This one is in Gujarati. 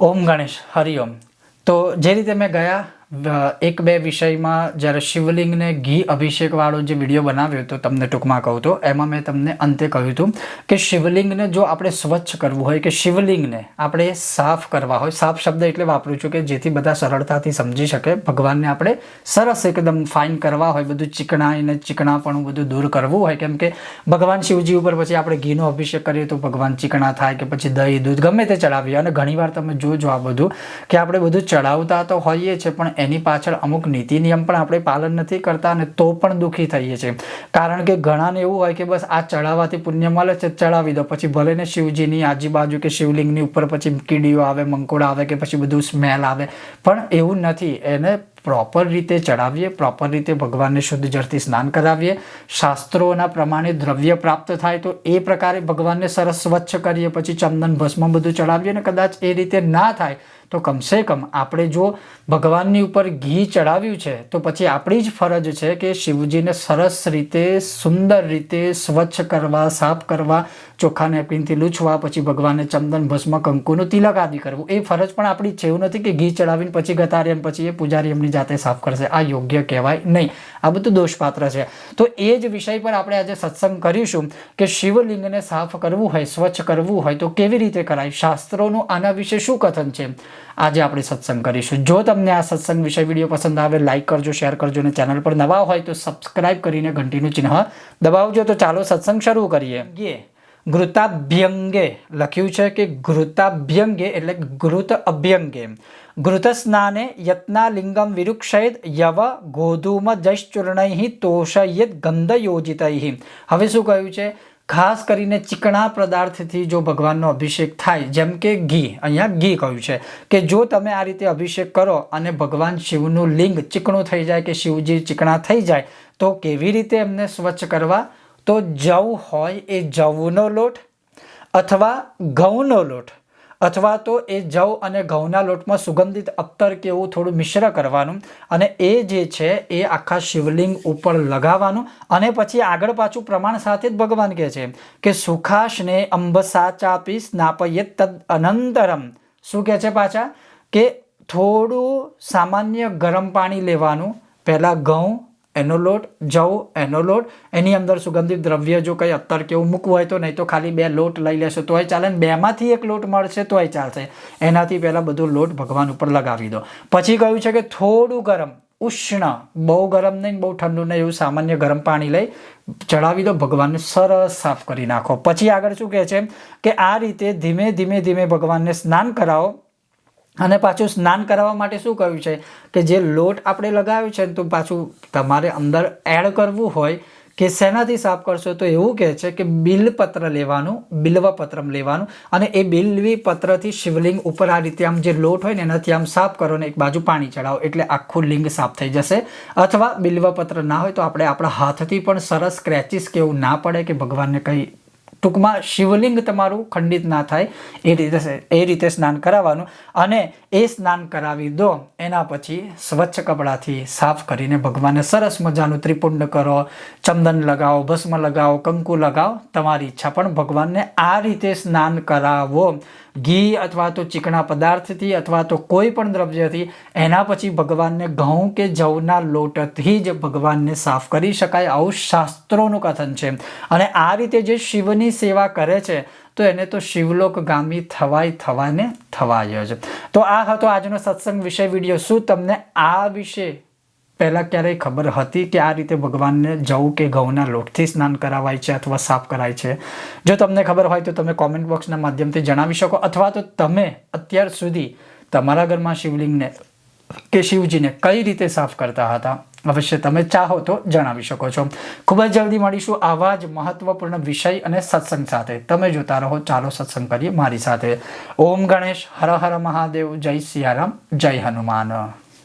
ઓમ ગણેશ હરિઓમ તો જે રીતે મેં ગયા એક બે વિષયમાં જ્યારે શિવલિંગને ઘી અભિષેકવાળો જે વીડિયો બનાવ્યો હતો, તમને ટૂંકમાં કહું તો, એમાં મેં તમને અંતે કહ્યું હતું કે શિવલિંગને જો આપણે સ્વચ્છ કરવું હોય, કે શિવલિંગને આપણે સાફ કરવા હોય, સાફ શબ્દ એટલે વાપરું છું કે જેથી બધા સરળતાથી સમજી શકે, ભગવાનને આપણે સરસ એકદમ ફાઇન કરવા હોય, બધું ચીકણાઈને ચીકણાપણું બધું દૂર કરવું હોય, કેમ કે ભગવાન શિવજી ઉપર પછી આપણે ઘીનો અભિષેક કરીએ તો ભગવાન ચીકણા થાય કે પછી દહીં, દૂધ ગમે તે ચડાવીએ. અને ઘણીવાર તમે જોજો આ બધું, કે આપણે બધું ચડાવતા તો હોઈએ છીએ, પણ એની પાછળ અમુક નીતિ નિયમ પણ આપણે પાલન નથી કરતા અને તો પણ દુઃખી થઈએ છીએ. કારણ કે ઘણાને એવું હોય કે બસ આ ચડાવવાથી પુણ્ય મળે છે, ચડાવી દો. પછી ભલે ને શિવજીની આજુબાજુ કે શિવલિંગની ઉપર પછી કીડીઓ આવે, મંકોડા આવે કે પછી બધું સ્મેલ આવે. પણ એવું નથી. એને પ્રોપર રીતે ચડાવીએ, પ્રોપર રીતે ભગવાનને શુદ્ધ જળથી સ્નાન કરાવીએ. શાસ્ત્રોના પ્રમાણે દ્રવ્ય પ્રાપ્ત થાય તો એ પ્રકારે ભગવાનને સરસ સ્વચ્છ કરીએ. પછી ચંદન ભસ્મ બધું ચડાવીએ ને કદાચ એ રીતે ના થાય તો કમસે કમ આપણે જો ભગવાનની ઉપર ઘી ચડાવ્યું છે, તો પછી આપણી જ ફરજ છે કે શિવજીને સરસ રીતે, સુંદર રીતે સ્વચ્છ કરવા, સાફ કરવા ચોખ્ખા નેપકિનથી લૂછવા, પછી ભગવાનને ચંદન, ભસ્મ, કંકુનું તિલક આદિ કરવું. એ ફરજ પણ આપણી છે, એવું નથી કે ઘી ચડાવીને પછી ગતારે અને પછી એ પૂજારી એમની જાતે સાફ કરશે. આ યોગ્ય કહેવાય નહીં. આ બધું દોષપાત્ર છે. તો એ જ વિષય પર આપણે આજે સત્સંગ કરીશું કે શિવલિંગને સાફ કરવું હોય, સ્વચ્છ કરવું હોય, તો કેવી રીતે કરાય? શાસ્ત્રોનું આના વિશે શું કથન છે? આજે આપણે સત્સંગ કરીશું. જો તમને આ સત્સંગ વિષય વીડિયો પસંદ આવે લાઈક કરજો શેર કરજો અને ચેનલ પર નવા હોય તો સબસ્ક્રાઇબ કરીને ઘંટીનું ચિહ્ન દબાવજો. તો ચાલો સત્સંગ શરૂ કરીએ. ગૃતાભ્યંગે લખ્યું છે કે ઘૃતાભ્યંગે એટલે ઘૃત અભ્યંગે. ઘૃત સ્નાને યત્નાલિંગમ વિરુક્ષયેદ યવ ગોધૂમ જૈશ્ચૂર્ણૈ તોષયત ગંધયોજિતૈ. હવે શું કહ્યું છે? ખાસ કરીને ચીકણા પદાર્થથી જો ભગવાનનો અભિષેક થાય, જેમ કે ઘી, અહીંયા ઘી કહ્યું છે કે જો તમે આ રીતે અભિષેક કરો અને ભગવાન શિવનું લિંગ ચીકણું થઈ જાય કે શિવજી ચીકણા થઈ જાય, તો કેવી રીતે એમને સ્વચ્છ કરવા? તો જવ હોય એ જવનો લોટ અથવા ઘઉંનો લોટ. અથવા તો એ જવ અને ઘઉંના લોટમાં સુગંધિત અત્તર કે એવું થોડું મિશ્ર કરવાનું અને એ જે છે એ આખા શિવલિંગ ઉપર લગાવવાનું અને પછી આગળ પાછું પ્રમાણ સાથે જ ભગવાન કહે છે કે સુખાશને અંબસા ચાપી સ્નાપયે તદ અનંતરમ. શું કહે છે પાછા? કે થોડું સામાન્ય ગરમ પાણી લેવાનું, પહેલાં ઘઉં એનો લોટ જવ એનો લોટ એની અંદર સુગંધિત દ્રવ્ય જો કંઈ અત્તર કે એવું મૂકવું હોય તો નહીં તો ખાલી બે લોટ લઈ લેશો. તોય ચાલે બેમાંથી એક લોટ મળશે, તોય ચાલશે. એનાથી પહેલાં બધો લોટ ભગવાન ઉપર લગાવી દો. પછી કહ્યું છે કે થોડું ગરમ, ઉષ્ણ, બહુ ગરમ નહીં બહુ ઠંડુ નહીં એવું સામાન્ય ગરમ પાણી લઈ ચડાવી દો, ભગવાનને સરસ સાફ કરી નાખો. પછી આગળ શું કહે છે? કે આ રીતે ધીમે ધીમે ધીમે ભગવાનને સ્નાન કરાવો. અને પાછું સ્નાન કરાવવા માટે શું કહ્યું છે કે જે લોટ આપણે લગાવ્યો છે તો પાછું તમારે અંદર એડ કરવું હોય કે શેનાથી સાફ કરશો તો એવું કહે છે કે બિલપત્ર લેવાનું, બિલ્વપત્રમ લેવાનું અને એ બિલ્વી પત્રથી શિવલિંગ ઉપર આ રીતે આમ જે લોટ હોય ને એનાથી આમ સાફ કરો ને એક બાજુ પાણી ચડાવો એટલે આખું લિંગ સાફ થઈ જશે. અથવા બિલ્વપત્ર ના હોય તો આપણે આપણા હાથથી પણ સરસ સ્ક્રેચિસ કે એવું ના પડે કે ભગવાનને કંઈ ટૂંકમાં શિવલિંગ તમારું ખંડિત ના થાય. એ રીતે એ રીતે સ્નાન કરાવવાનું. અને એ સ્નાન કરાવી દો, એના પછી સ્વચ્છ કપડાથી સાફ કરીને ભગવાનને સરસ મજાનું ત્રિપુંડ કરો. ચંદન લગાવો, ભસ્મ લગાવો, કંકુ લગાવો. તમારી ઈચ્છા પણ ભગવાનને આ રીતે સ્નાન કરાવો. ઘી અથવા તો ચીકણા પદાર્થથી અથવા તો કોઈ પણ દ્રવ્યથી, એના પછી ભગવાનને ઘઉં કે જવના લોટથી જ ભગવાનને સાફ કરી શકાય આવું શાસ્ત્રોનું કથન છે. અને આ રીતે જે શિવની સેવા કરે છે, તો એને તો શિવલોક ગામી થવાય થવાને થવાય જ. તો આ હતો આજનો સત્સંગ વિષય વીડિયો. શું તમને આ વિશે પહેલાં ક્યારેય ખબર હતી કે આ રીતે ભગવાનને જવું કે ઘઉંના લોટથી સ્નાન કરાવાય છે અથવા સાફ કરાય છે? જો તમને ખબર હોય તો તમે કોમેન્ટ બોક્સના માધ્યમથી જણાવી શકો અથવા તો તમે અત્યાર સુધી તમારા ઘરમાં શિવલિંગને કે શિવજીને કઈ રીતે સાફ કરતા હતા? અવશ્ય તમે ચાહો તો જણાવી શકો છો. ખૂબ જ જલ્દી મળીશું આવા જ મહત્વપૂર્ણ વિષય અને સત્સંગ સાથે. તમે જોતા રહો, ચાલો સત્સંગ કરીએ મારી સાથે. ઓમ ગણેશ, હર હર મહાદેવ, જય સિયારામ, જય હનુમાન.